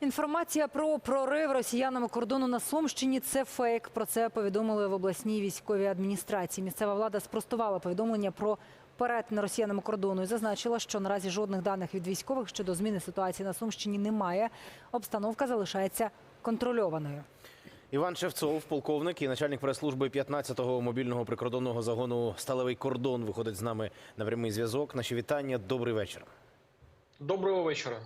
Інформація про прорив росіянами кордону на Сумщині це фейк. Про це повідомили в обласній військовій адміністрації. Місцева влада спростувала повідомлення про перетин росіянами кордону і зазначила, що наразі жодних даних від військових щодо зміни ситуації на Сумщині немає. Обстановка залишається контрольованою. Іван Шевцов, полковник і начальник прес-служби 15-го мобільного прикордонного загону Сталевий кордон виходить з нами на прямий зв'язок. Наші вітання. Добрий вечір. Доброго вечора.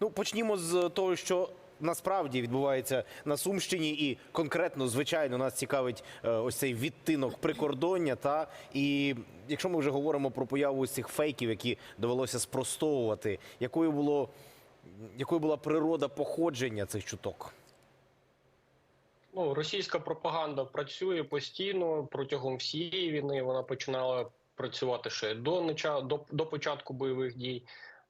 Ну почнімо з того, що насправді відбувається на Сумщині, і конкретно, звичайно, нас цікавить е, ось цей відтинок прикордоння. Та і якщо ми вже говоримо про появу ось цих фейків, які довелося спростовувати, якою було якою була природа походження цих чуток? Ну, російська пропаганда працює постійно протягом всієї війни. Вона починала працювати ще до до, до початку бойових дій.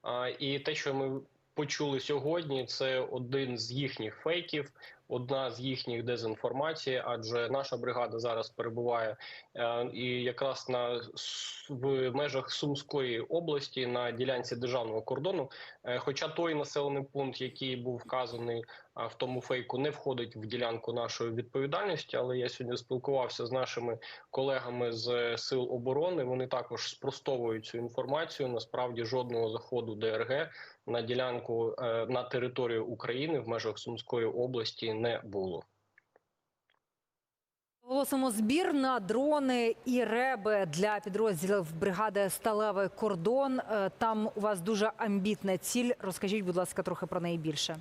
А, і те, що ми почули сьогодні, це один з їхніх фейків, одна з їхніх дезінформацій, адже наша бригада зараз перебуває е, і якраз на в межах Сумської області на ділянці державного кордону. Е, Хоча той населений пункт, який був вказаний в тому фейку, не входить в ділянку нашої відповідальності. Але я сьогодні спілкувався з нашими колегами з е, сил оборони. Вони також спростовують цю інформацію. Насправді жодного заходу ДРГ на ділянку е, на територію України в межах Сумської області не було. Оголосимо збір на дрони і реби для підрозділів бригади Сталевий кордон. Е, Там у вас дуже амбітна ціль. Розкажіть, будь ласка, трохи про неї більше.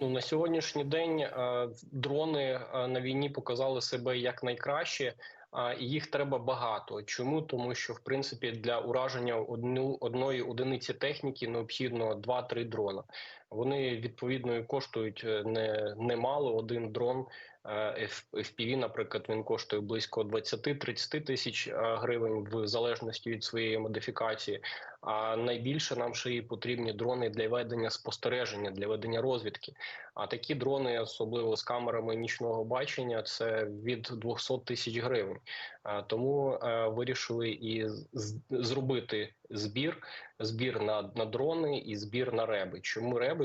Ну на сьогоднішній день е, дрони е, на війні показали себе як найкраще. а, їх треба багато. Чому тому, що в принципі для ураження одну одної одиниці техніки необхідно 2-3 дрона. Вони відповідно коштують е, не немало. Один дрон е, FPV, наприклад, він коштує близько 20-30 тисяч е, гривень в залежності від своєї модифікації. А найбільше нам ще і потрібні дрони для ведення спостереження, для ведення розвідки. А такі дрони, особливо з камерами нічного бачення, це від 200 тисяч гривень. Тому вирішили і зробити збір, збір на, на дрони і збір на реби. Чому реби?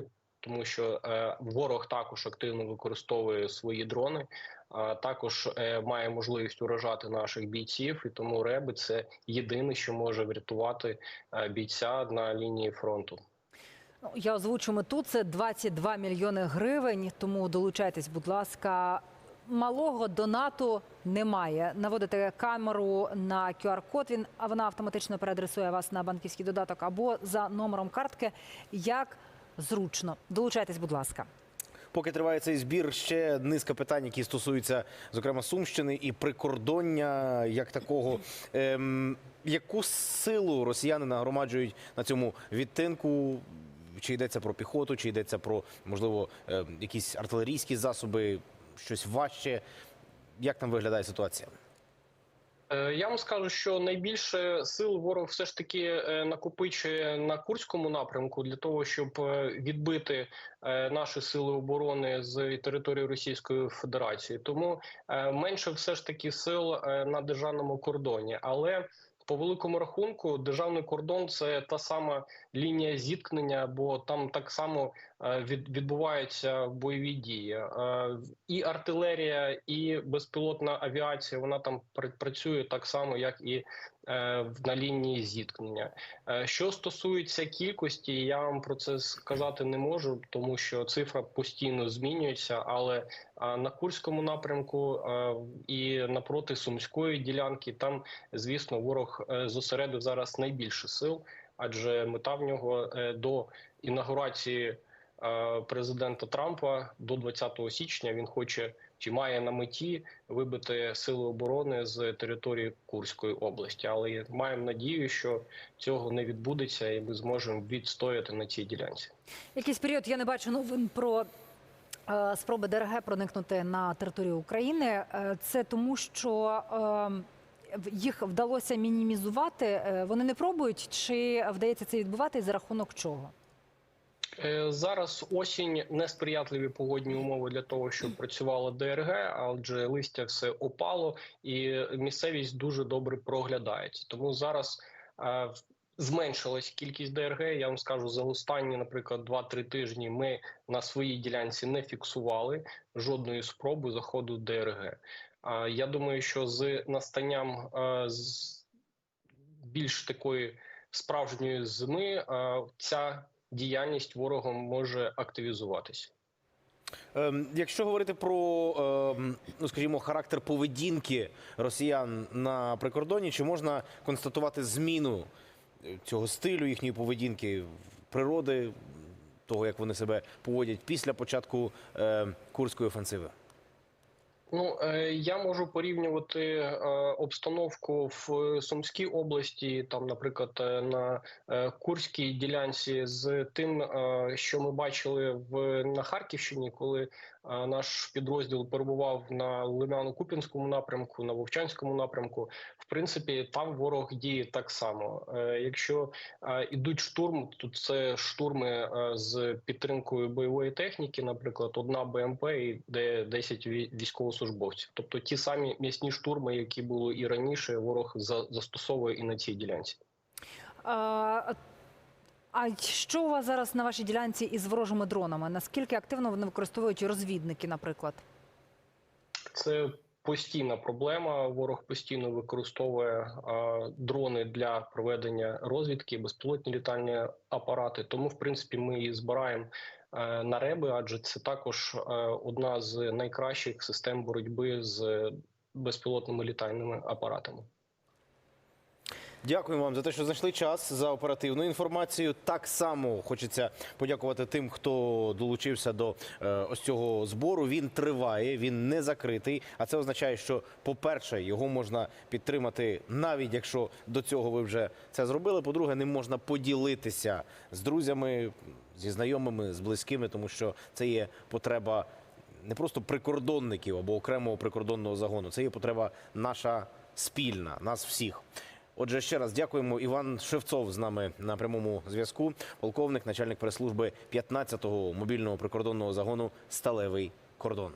Тому що е, ворог також активно використовує свої дрони, а також е, має можливість уражати наших бійців, і тому реби це єдине, що може врятувати е, бійця на лінії фронту. Ну, Я озвучу мету. Це 22 мільйони гривень. Тому долучайтесь, будь ласка. Малого донату немає. Наводите камеру на QR-код, він а вона автоматично переадресує вас на банківський додаток або за номером картки. Як зручно. Долучайтесь, будь ласка. Поки триває цей збір, ще низка питань, які стосуються, зокрема, Сумщини і прикордоння як такого. Ем, яку силу росіяни нагромаджують на цьому відтинку? Чи йдеться про піхоту, чи йдеться про можливо е, якісь артилерійські засоби, щось важче? Як там виглядає ситуація? Е, Я вам скажу, що найбільше сил ворог все ж таки е, накопичує на Курському напрямку для того, щоб е, відбити наші сили оборони з території Російської Федерації. Тому менше все ж таки сил на державному кордоні, але по великому рахунку, державний кордон це та сама лінія зіткнення, бо там так само е, відбуваються бойові дії. Е, І артилерія, і безпілотна авіація вона там працює так само, як і на лінії зіткнення. Е, Що стосується кількості, я вам про це сказати не можу, тому що цифра постійно змінюється. Але на Курському напрямку е, і напроти Сумської ділянки там, звісно, ворог е, зосередив зараз найбільше сил, адже мета в нього е, до інаугурації е, президента Трампа до 20 січня він хоче чи має на меті вибити сили оборони з території Курської області. Але маємо надію, що цього не відбудеться, і ми зможемо відстояти на цій ділянці. Якийсь період я не бачу новин про е, спроби ДРГ проникнути на територію України. Е, Це тому, що е, в- їх вдалося мінімізувати. Е, Вони не пробують, чи вдається це відбувати і за рахунок чого? Е, Зараз осінь несприятливі погодні умови для того, щоб працювала ДРГ, адже листя все опало, і місцевість дуже добре проглядається. Тому зараз е, Зменшилась кількість ДРГ. Я вам скажу за останні, наприклад, 2-3 тижні. Ми на своїй ділянці не фіксували жодної спроби заходу ДРГ. А я думаю, що з настанням е, з більш такої справжньої зими е, ця діяльність ворогом може активізуватися. Ем, Якщо говорити про, ем, ну скажімо, характер поведінки росіян на прикордоні, чи можна констатувати зміну цього стилю їхньої поведінки, природи, того, як вони себе поводять після початку е, курської офенсиви? Ну, е, я можу порівнювати е, обстановку в Сумській області, там, наприклад, е, на Курській ділянці, з тим, що ми бачили в на Харківщині, коли наш підрозділ перебував на Лимяно-Купінському напрямку, на Вовчанському напрямку. Принципі, там ворог діє так само. Е, Якщо е, ідуть штурм, то це штурми е, з підтримкою бойової техніки, наприклад, одна БМП і де 10 військовослужбовців. Тобто ті самі м'ясні штурми, які були і раніше, ворог за- застосовує і на цій ділянці. А, а що у вас зараз на вашій ділянці із ворожими дронами? Наскільки активно вони використовують розвідники, наприклад? Це постійна проблема. Ворог постійно використовує дрони для проведення розвідки, безпілотні літальні апарати. Тому, в принципі, ми її збираємо е, на реби, адже це також е, одна з найкращих систем боротьби з безпілотними літальними апаратами. Дякуємо вам за те, що знайшли час за оперативну інформацію. Так само хочеться подякувати тим, хто долучився до е, ось цього збору. Він триває, він не закритий. А це означає, що, по-перше, його можна підтримати, навіть якщо до цього ви вже це зробили. По-друге, ним можна поділитися з друзями, зі знайомими, з близькими, тому що це є потреба не просто прикордонників або окремого прикордонного загону. Це є потреба наша спільна, нас всіх. Отже, ще раз дякуємо. Іван Шевцов з нами на прямому зв'язку. Полковник, начальник прес-служби 15-го мобільного прикордонного загону Сталевий кордон.